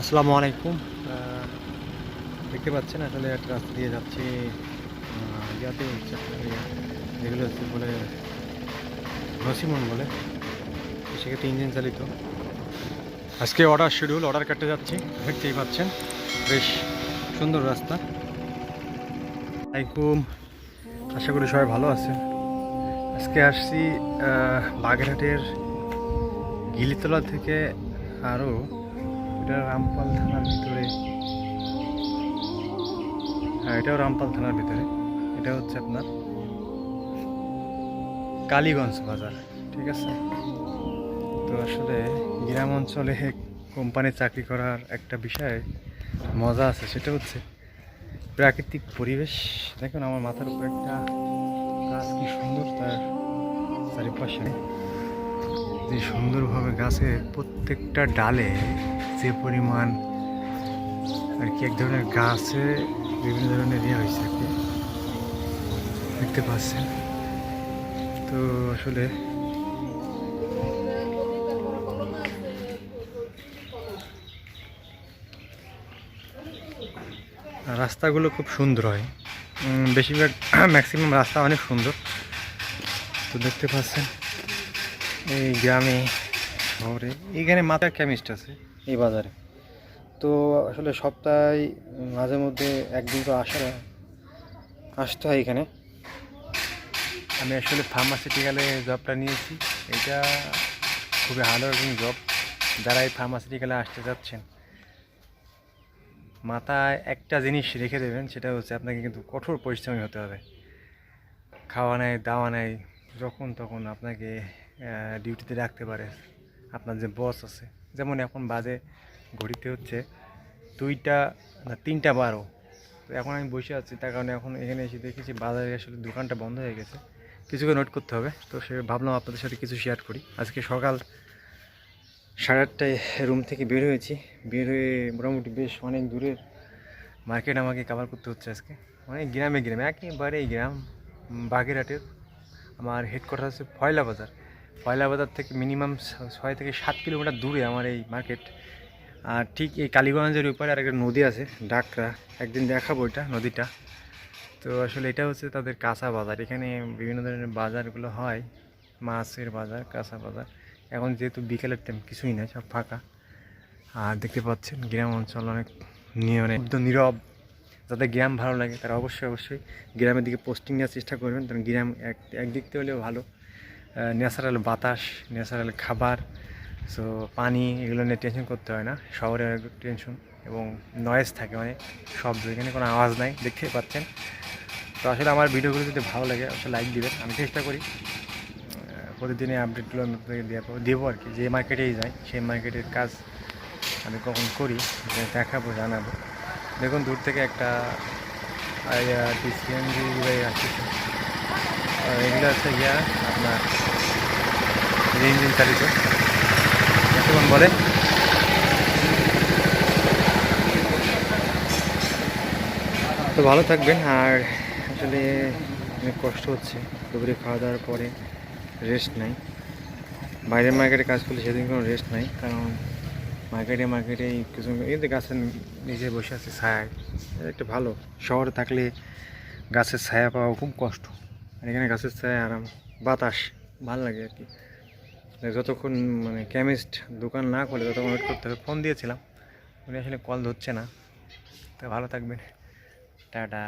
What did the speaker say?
আসসালামু আলাইকুম। দেখতে পাচ্ছেন আসলে একটা রাস্তা দিয়ে যাচ্ছি ইয়াতে ইয়ে, যেগুলো হচ্ছে বলে নসিমন বলে। সেক্ষেত্রে ইঞ্জিন চালিত। আজকে অর্ডার শিডিউল অর্ডার কাটতে যাচ্ছি দেখতেই পাচ্ছেন বেশ সুন্দর রাস্তা। আলাইকুম আশা করি সবাই ভালো আছে আজকে আসছি বাগেরহাটের গিলিতলা থেকে আরও এটা রামপাল থানার ভিতরে। হ্যাঁ এটাও রামপাল থানার ভিতরে। এটা হচ্ছে আপনার কালীগঞ্জ বাজার, ঠিক আছে? তো আসলে গ্রাম অঞ্চলে কোম্পানি চাকরি করার একটা বিষয় মজা আছে, সেটা হচ্ছে প্রাকৃতিক পরিবেশ। দেখুন, আমার মাথার উপর একটা গাছ কি সুন্দর তার চারিপাশে। যে সুন্দরভাবে গাছের প্রত্যেকটা ডালে যে পরিমাণ আর কি এক ধরনের গাছে বিভিন্ন ধরনের ইয়ে হয়েছে আর কি। দেখতে পাচ্ছেন। তো আসলে রাস্তাগুলো খুব সুন্দর হয়। বেশিরভাগ ম্যাক্সিমাম রাস্তা অনেক সুন্দর। তো দেখতে পাচ্ছেন, এই গ্রামে, শহরে এইখানে মাথার কেমিস্ট আছে। এই বাজারে। তো আসলে সপ্তাহে মাঝে মধ্যে একদিন তো আসা আসতে হয় এখানে। আমি আসলে ফার্মাসিউটিক্যালে জবটা নিয়েছি। এটা খুবই ভালো একজন জব যারা এই ফার্মাসিউটিক্যালে আসতে যাচ্ছেন, মাথায় একটা জিনিস রেখে দেবেন, সেটা হচ্ছে আপনাকে কিন্তু কঠোর পরিশ্রমী হতে হবে। খাওয়া নেই, দাওয়া নেই, যখন তখন আপনাকে ডিউটিতে রাখতে পারে। আপনার যে বস আছে। যেমন এখন বাজে ঘড়িতে হচ্ছে দুইটা না তিনটা বারো। তো এখন আমি বসে আছি, তার কারণে এখন এখানে এসে দেখেছি বাজারে আসলে দোকানটা বন্ধ হয়ে গেছে। কিছুকে নোট করতে হবে। তো সে ভাবলাম আপনাদের সাথে কিছু শেয়ার করি। আজকে সকাল সাড়ে আটটায় রুম থেকে বের হয়েছি। বের হয়ে মোটামুটি বেশ অনেক দূরের মার্কেট আমাকে কাভার করতে হচ্ছে আজকে। অনেক গ্রামে গ্রামে একেবারে গ্রাম, বাগেরহাটের। আমার হেডকোয়ার্টার হচ্ছে ফয়লা বাজার। ফয়লা বাজার থেকে মিনিমাম ছয় থেকে সাত কিলোমিটার দূরে আমার এই মার্কেট আর ঠিক এই কালীগঞ্জের উপরে আর একটা নদী আছে, ডাকরা। একদিন দেখাবো এটা নদীটা। তো আসলে এটা হচ্ছে তাদের কাঁচা বাজার। এখানে বিভিন্ন ধরনের বাজারগুলো হয়, মাছের বাজার, কাঁচা বাজার। এখন যেহেতু বিকেলের টাইম কিছুই নাই, সব ফাঁকা। আর দেখতে পাচ্ছেন, গ্রাম অঞ্চল অনেক নিয়ে মানে নীরব। যাদের গ্রাম ভালো লাগে, তারা অবশ্যই অবশ্যই গ্রামের দিকে পোস্টিং নেওয়ার চেষ্টা করবেন। কারণ গ্রাম এক, একদিক থেকে হলেও ভালো। ন্যাচারাল বাতাস ন্যাচারাল খাবার সো পানি এগুলো নিয়ে টেনশন করতে হয় না। শহরে অনেক টেনশন এবং নয়েজ থাকে অনেক শব্দ এখানে কোনো আওয়াজ নাই দেখতেই পাচ্ছেন। তো আসলে আমার ভিডিওগুলো যদি ভালো লাগে অবশ্যই লাইক দিবেন। আমি চেষ্টা করি আহ, প্রতিদিনের আপডেটগুলো আমি দেবো দেবো আর কি। যে মার্কেটেই যাই সেই মার্কেটের কাজ আমি কখন করি দেখাবো জানাব। দেখুন দূর থেকে একটা সিএনজি আসতেছে এগুলো হচ্ছে গিয়া আপনার ইঞ্জিন চালিত কেমন বলে। তো ভালো থাকবেন, আর আসলে অনেক কষ্ট হচ্ছে। দুপুরে খাওয়া দাওয়ার পরে রেস্ট নাই। বাইরের মার্কেটে কাজ করলে সেদিন কোনো রেস্ট নাই, কারণ মার্কেটে মার্কেটে কিছু এই গাছের নিচে বসে আছে ছায়ায় এটা একটা ভালো। শহরে থাকলে গাছের ছায়া পাওয়া খুব কষ্ট। আর এখানে গাছের ছায় আরাম বাতাস, ভালো লাগে আর কি। যতক্ষণ মানে কেমিস্ট দোকান না খোলে, ততক্ষণ ওয়েট করতে হবে। ফোন দিয়েছিলাম, উনি আসলে কল ধরছে না। তো ভালো থাকবেন। টাটা।